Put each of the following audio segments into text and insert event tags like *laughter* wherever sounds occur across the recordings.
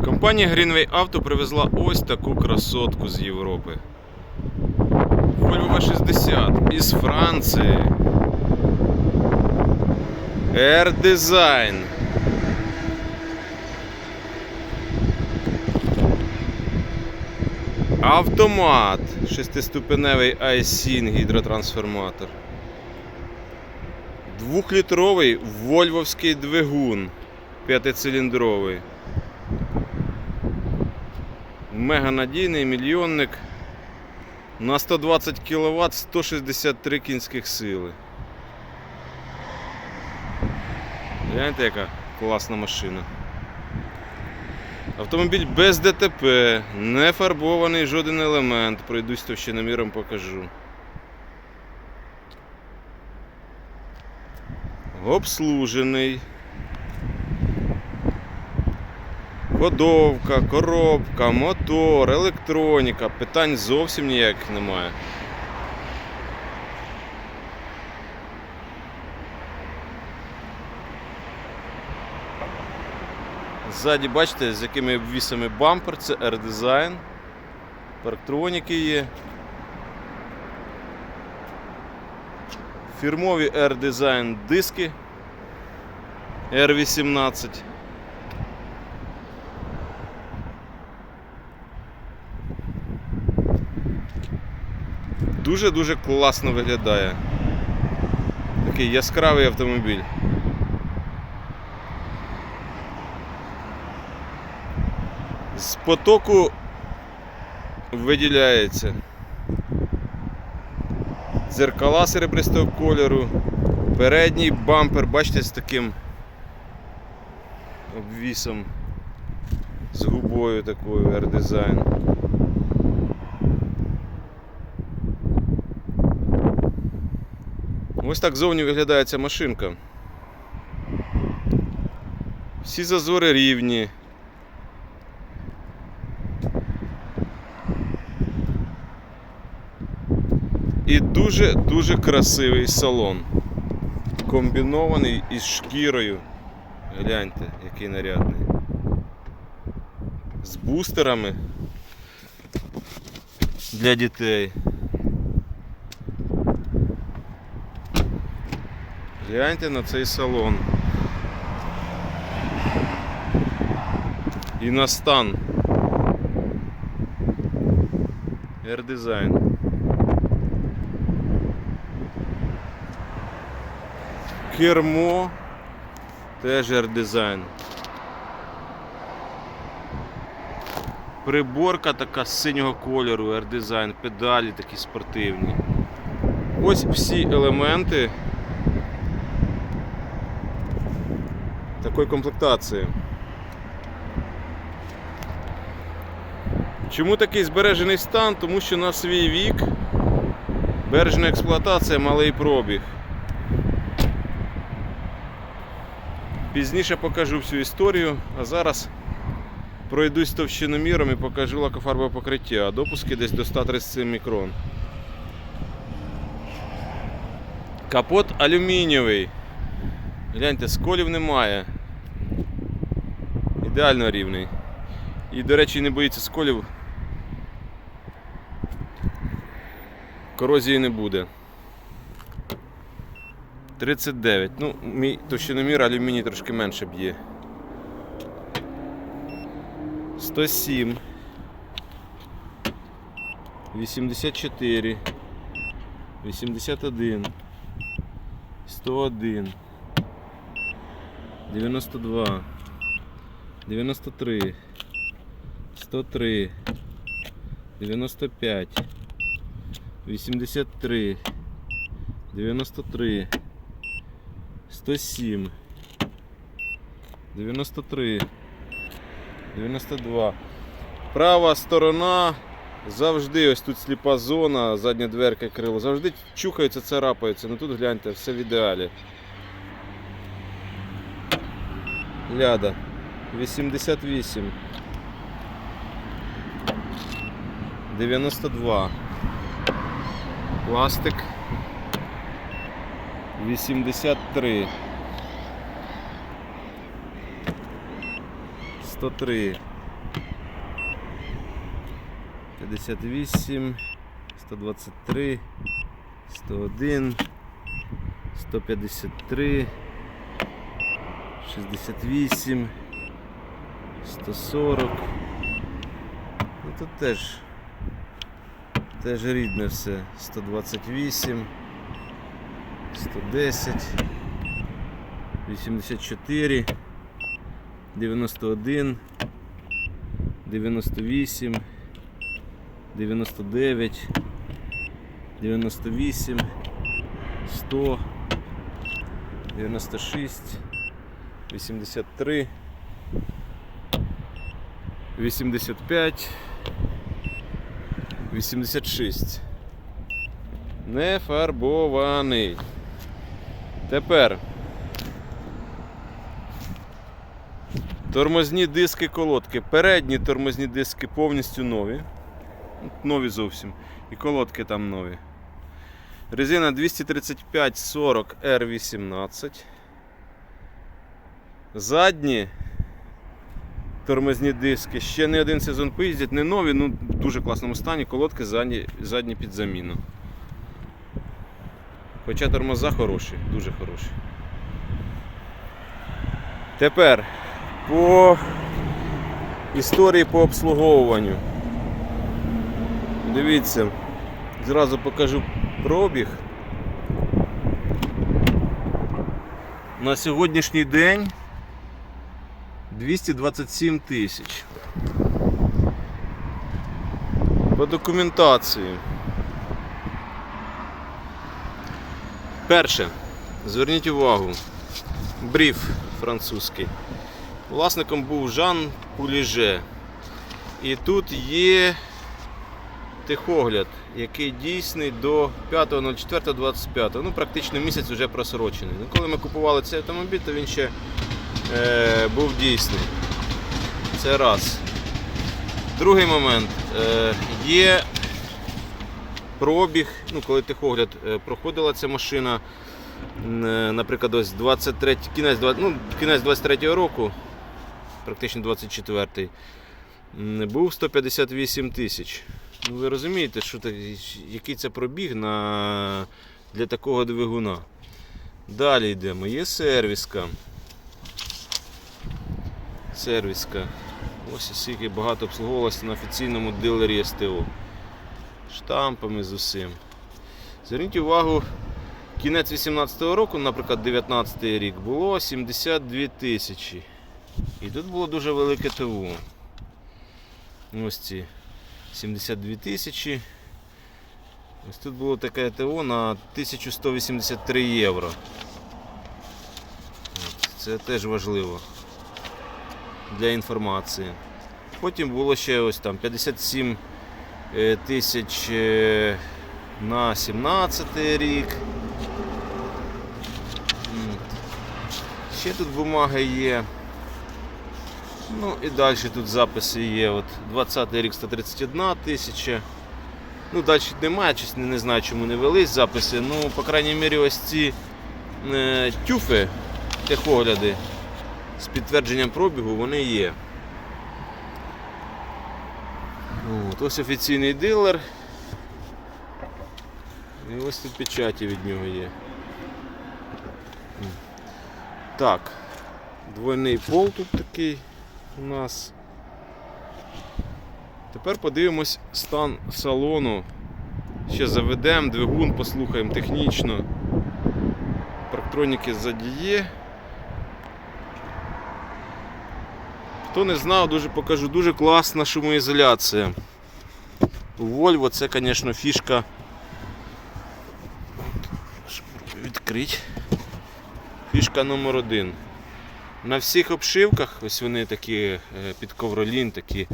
Компанія Greenway Auto привезла ось таку красотку з Європи. Volvo V60 із Франції. Air Design. Автомат. Шестиступеневий iSyn гідротрансформатор. Двохлітровий вольвовський двигун. П'ятициліндровий. Мега надійний мільйонник. На 120 кВт 163 кінських сили. Гляньте, яка класна машина. Автомобіль без ДТП, не фарбований жоден елемент. Пройдусь товщиноміром покажу. Обслужений. Ходовка, коробка, мотор, електроніка. Питань зовсім ніяких немає. Ззаді бачите, з якими обвісами бампер, це R-Design. Парктроніки є. Фірмові R-Design диски R18. Дуже-дуже класно виглядає. Такий яскравий автомобіль. З потоку виділяється дзеркала серебристого кольору, передній бампер, бачите, з таким обвісом, з губою такою R-Design. Ось так зовні виглядає ця машинка. Всі зазори рівні. І дуже-дуже красивий салон. Комбінований із шкірою. Гляньте, який нарядний. З бустерами для дітей. Гляньте на цей салон. І на стан. R-Design. Кермо теж R-Design. Приборка така з синього кольору, R-Design, педалі такі спортивні. Ось всі елементи такої комплектації. Чому такий збережений стан? Тому що на свій вік бережна експлуатація, малий пробіг. Пізніше покажу всю історію, а зараз пройдусь товщиноміром і покажу лакофарбове покриття. Допуски десь до 137 мікрон. Капот алюмінієвий. Гляньте, сколів немає. Ідеально рівний. І, до речі, не боїться сколів. Корозії не буде. 39. Ну, мій товщиномір алюміній трошки менше б'є. 107. 84. 81. 101. 92. 93. 103. 95. 83. 93. 107. 93. 92. Права сторона. Завжди ось тут сліпа зона, задня дверка крило. Завжди чухаються, царапаються. Ну тут гляньте, все в ідеалі. Ляда. 88. 92. Пластик. 83. 103. 58, 123, 101, 153, 68, 140. Ну тут теж, теж рідне все. 128, 110, 84, 91, 98, 99, 98, 100, 96, 83, 85, 86. Не фарбований. Тепер тормозні диски колодки. Передні тормозні диски повністю нові. Нові зовсім. І колодки там нові. Резина 235 40 R18. Задні тормозні диски. Ще не один сезон поїздять, не нові, ну в дуже класному стані. Колодки задні, задні під заміну. Хоча тормоза хороші, дуже хороші. Тепер по історії по обслуговуванню. Дивіться, зразу покажу пробіг. На сьогоднішній день 227 тисяч. По документації. Перше, зверніть увагу, бриф французький. Власником був Жан Пуліже. І тут є техогляд, який дійсний до 5.04.25. Ну, практично місяць вже просрочений. Ну, коли ми купували цей автомобіль, то він ще е, був дійсний. Це раз. Другий момент. Е, є пробіг, ну, коли техогляд е, проходила ця машина, наприклад, ось 23, кінець, 20 ну, кінець 23 року, практично 24-й, був 158 тисяч. Ну, ви розумієте, що так, який це пробіг на, для такого двигуна. Далі йдемо. Є сервіска. Сервіска. Ось і скільки багато обслуговувалося на офіційному дилері СТО. Штампами з усім. Зверніть увагу, кінець 18-го року, наприклад, 19 рік, було 72 тисячі. І тут було дуже велике ТО. Ось ці 72 тисячі. Ось тут було таке ТО на 1183 євро. Це теж важливо для інформації. Потім було ще ось там 57 е, тисяч е, на 17 рік. Ще тут бумаги є. Ну і далі тут записи є. От 20 рік 131 тисяча. Ну, далі немає, чесно, не знаю, чому не велись записи. Ну, по крайній мірі, ось ці е, тюфи, техогляди з підтвердженням пробігу, вони є. От, ось офіційний дилер. І ось тут печаті від нього є. Так, двойний пол тут такий у нас. Тепер подивимось стан салону. Ще заведемо, двигун, послухаємо технічно. Парктроніки ззаді Хто не знав, дуже покажу, дуже класна шумоізоляція. У Volvo це, звісно, фішка. Відкрити. Фішка номер один. На всіх обшивках, ось вони такі е, під ковролін, такі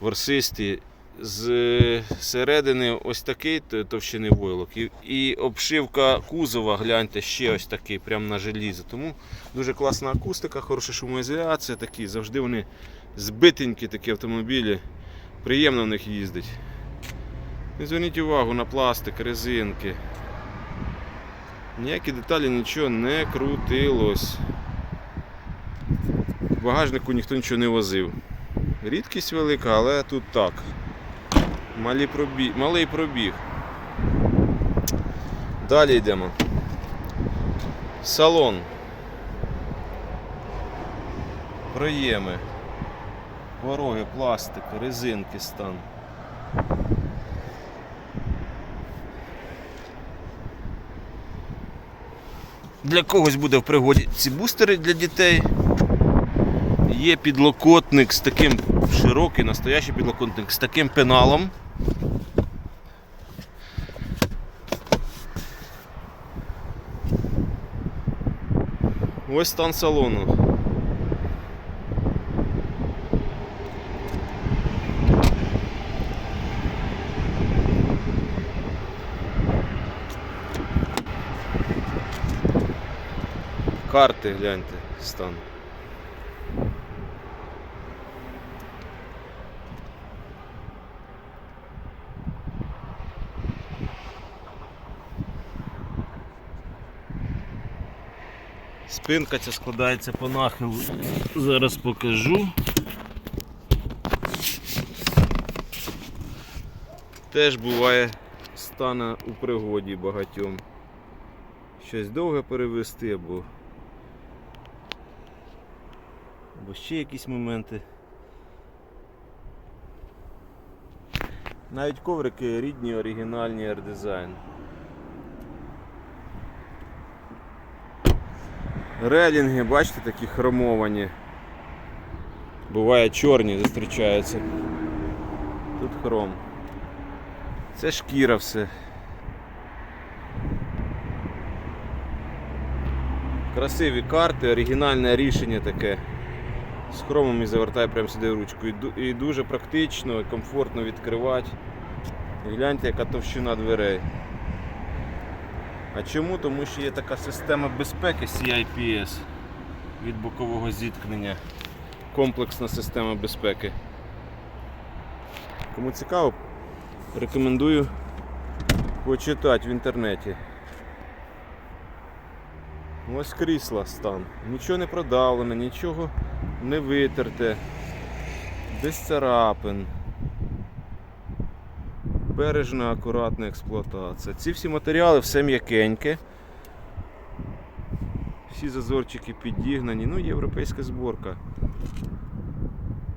ворсисті. З середини ось такий товщини войлок. І, і обшивка кузова, гляньте, ще ось такий, прямо на желізо. Тому дуже класна акустика, хороша шумоізоляція, такі, завжди вони збитенькі такі автомобілі. Приємно в них їздить. Не зверніть увагу на пластик, резинки. Ніякі деталі нічого не крутилось. В багажнику ніхто нічого не возив. Рідкість велика, але тут так. Малі пробіг, малий пробіг. Далі йдемо. Салон. Проєми. Пороги, пластик, резинки стан. Для когось буде в пригоді ці бустери для дітей. Є підлокотник з таким широкий, настоящий підлокотник з таким пеналом. Ось стан салону. Карти гляньте, стан. Спинка ця складається по нахилу. Зараз покажу. Теж буває стане у пригоді багатьом. Щось довге перевести або, або ще якісь моменти. Навіть коврики рідні, оригінальні R-Design. Релінги, бачите, такі хромовані. Буває чорні зустрічаються. Тут хром. Це шкіра все. Красиві карти, оригінальне рішення таке. З хромом і завертає прямо сюди в ручку. І, дуже практично і комфортно відкривати. Гляньте, яка товщина дверей. А чому? Тому що є така система безпеки CIPS від бокового зіткнення. Комплексна система безпеки. Кому цікаво, рекомендую почитати в інтернеті. Ось крісла стан. Нічого не продавлене, нічого не витерте, без царапин. Бережна, акуратна експлуатація. Ці всі матеріали все м'якеньке. Всі зазорчики підігнані. Ну, європейська зборка.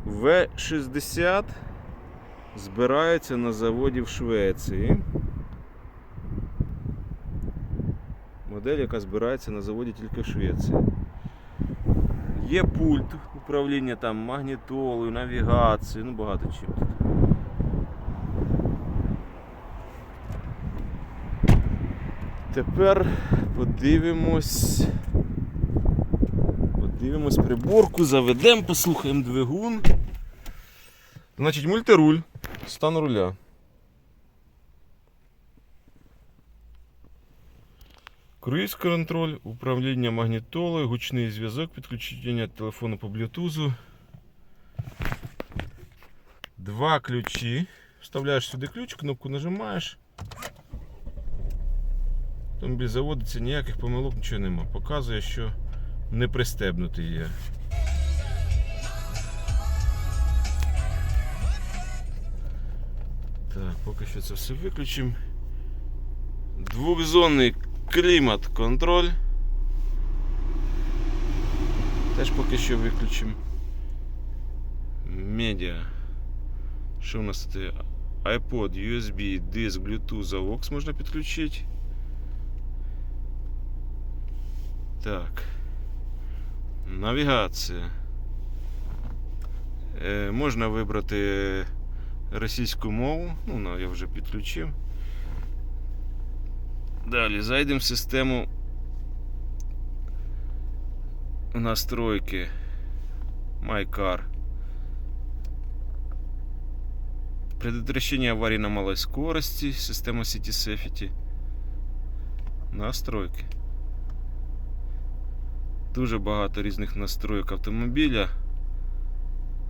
В60 збирається на заводі в Швеції. Модель, яка збирається на заводі тільки в Швеції. Є пульт управління там магнітолою, навігацією, ну багато чим тут. Тепер подивимось. Подивимось приборку, заведемо, послухаємо двигун. Значить, мультируль, стан руля. Круїз контроль, управління магнітолою, гучний зв'язок, підключення телефону по блютузу. Два ключі. Вставляєш сюди ключ, кнопку нажимаєш. Автомобіль заводиться, ніяких помилок, нічого нема. Показує, що не пристебнутий є. Так, поки що це все виключимо. Двохзонний клімат контроль. Теж поки що виключимо. Медіа. Що у нас є? iPod, USB, диск, Bluetooth, AUX можна підключити. Так. Навігація. Е, можна вибрати російську мову. Ну, на- я вже підключив. Далі зайдемо в систему настройки MyCar. Предотвращение аварий на малой скорости, система City Safety. Настройки. Дуже багато різних настроїк автомобіля.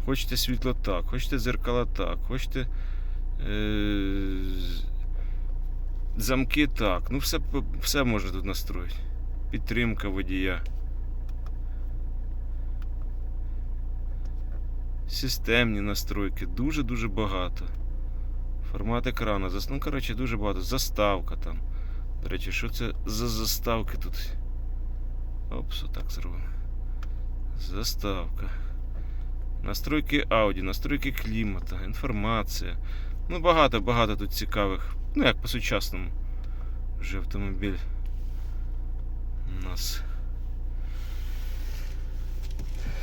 Хочете світло так, хочете зеркала так, хочете е- замки так. Ну, все, все можна тут настроїти. Підтримка водія. Системні настройки дуже-дуже багато. Формат екрану. Ну, коротше, дуже багато. Заставка там. До речі, що це за заставки тут? Опс, так зробимо. Заставка. Настройки Audi, настройки клімата, інформація. Ну, багато, багато тут цікавих. Ну, як по-сучасному. Вже автомобіль. У нас.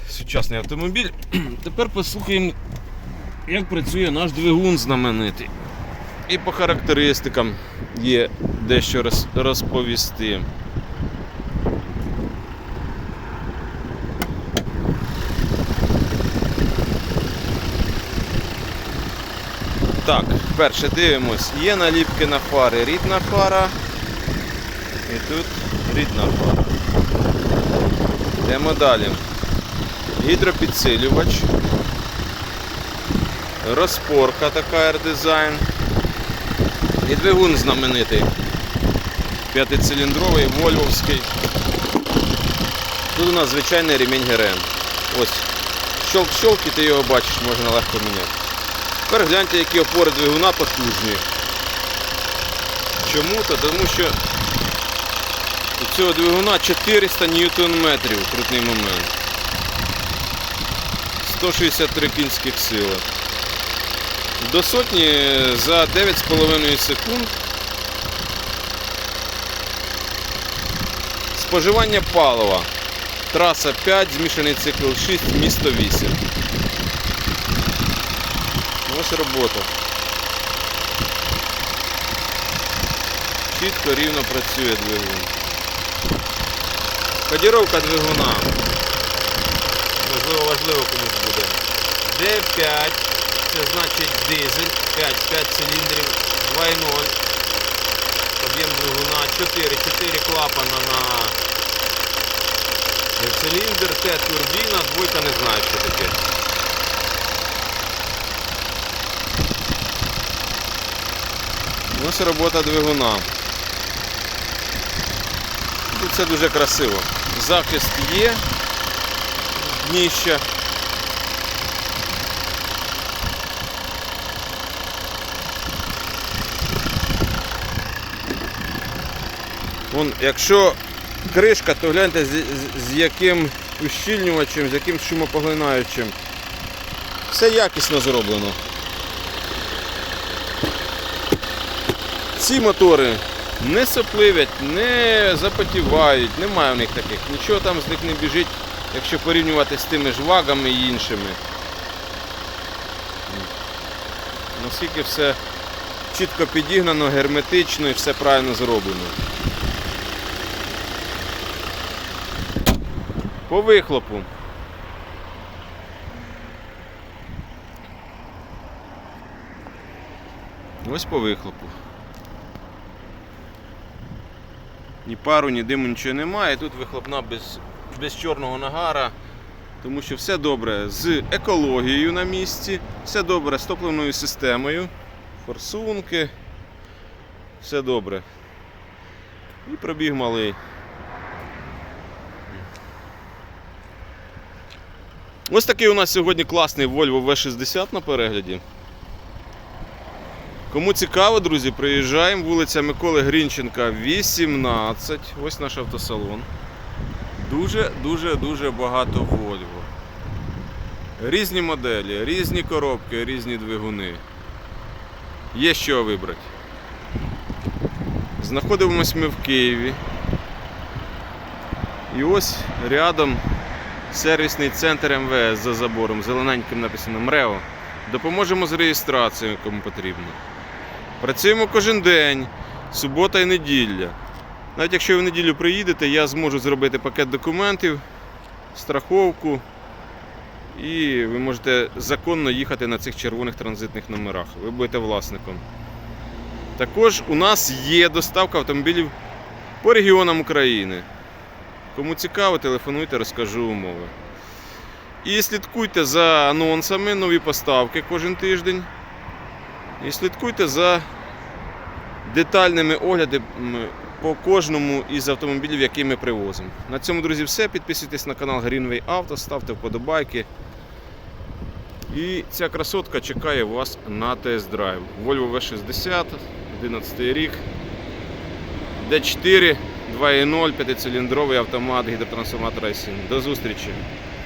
Сучасний автомобіль. *clears throat* Тепер послухаємо, як працює наш двигун знаменитий. І по характеристикам є дещо розповісти. Так, перше дивимось. Є наліпки на фари. Рідна фара. І тут рідна фара. Йдемо далі. Гідропідсилювач. Розпорка така R-Design. І двигун знаменитий. П'ятициліндровий, вольвовський. Тут у нас звичайний ремінь ГРМ. Ось. Щолк-щолк і ти його бачиш, можна легко міняти. Тепер гляньте, які опори двигуна потужні. Чому? То тому що у цього двигуна 400 ньютон метрів крутний момент. 163 кінських сили. До сотні за 9,5 секунд. Споживання палива. Траса 5, змішаний цикл 6, місто 8. Ось робота. Чітко, рівно працює двигун. Кодіровка двигуна. Можливо, важливо комусь буде. D5, це значить дизель, 5, 5 циліндрів, 2.0. Об'єм двигуна 4, 4 клапана на циліндр, Т турбіна, двойка не знаю, що таке. Ось робота двигуна. Тут все дуже красиво. Захист є, дніща. Вон, якщо кришка, то гляньте з, з- з яким ущільнювачем, з яким шумопоглинаючим. Все якісно зроблено. Ці мотори не сопливять, не запотівають, немає в них таких. Нічого там з них не біжить, якщо порівнювати з тими ж вагами і іншими. Наскільки все чітко підігнано, герметично і все правильно зроблено. По вихлопу. Ось по вихлопу. Ні пару, ні диму, нічого немає. Тут вихлопна без, без чорного нагара. Тому що все добре з екологією на місці, все добре з топливною системою, форсунки, все добре. І пробіг малий. Ось такий у нас сьогодні класний Volvo V60 на перегляді. Кому цікаво, друзі, приїжджаємо. Вулиця Миколи Грінченка, 18. Ось наш автосалон. Дуже, дуже, дуже багато Volvo. Різні моделі, різні коробки, різні двигуни. Є що вибрати. Знаходимося ми в Києві. І ось рядом сервісний центр МВС за забором, зелененьким написано МРЕО. Допоможемо з реєстрацією, кому потрібно. Працюємо кожен день, субота і неділя. Навіть якщо ви в неділю приїдете, я зможу зробити пакет документів, страховку, і ви можете законно їхати на цих червоних транзитних номерах. Ви будете власником. Також у нас є доставка автомобілів по регіонам України. Кому цікаво, телефонуйте, розкажу умови. І слідкуйте за анонсами, нові поставки кожен тиждень. І слідкуйте за детальними оглядами по кожному із автомобілів, які ми привозимо. На цьому, друзі, все. Підписуйтесь на канал Greenway Auto, ставте вподобайки. І ця красотка чекає вас на тест-драйв. Volvo V60, 11 рік, D4, 2.0, 5-циліндровий автомат гідротрансформатор i7. До зустрічі!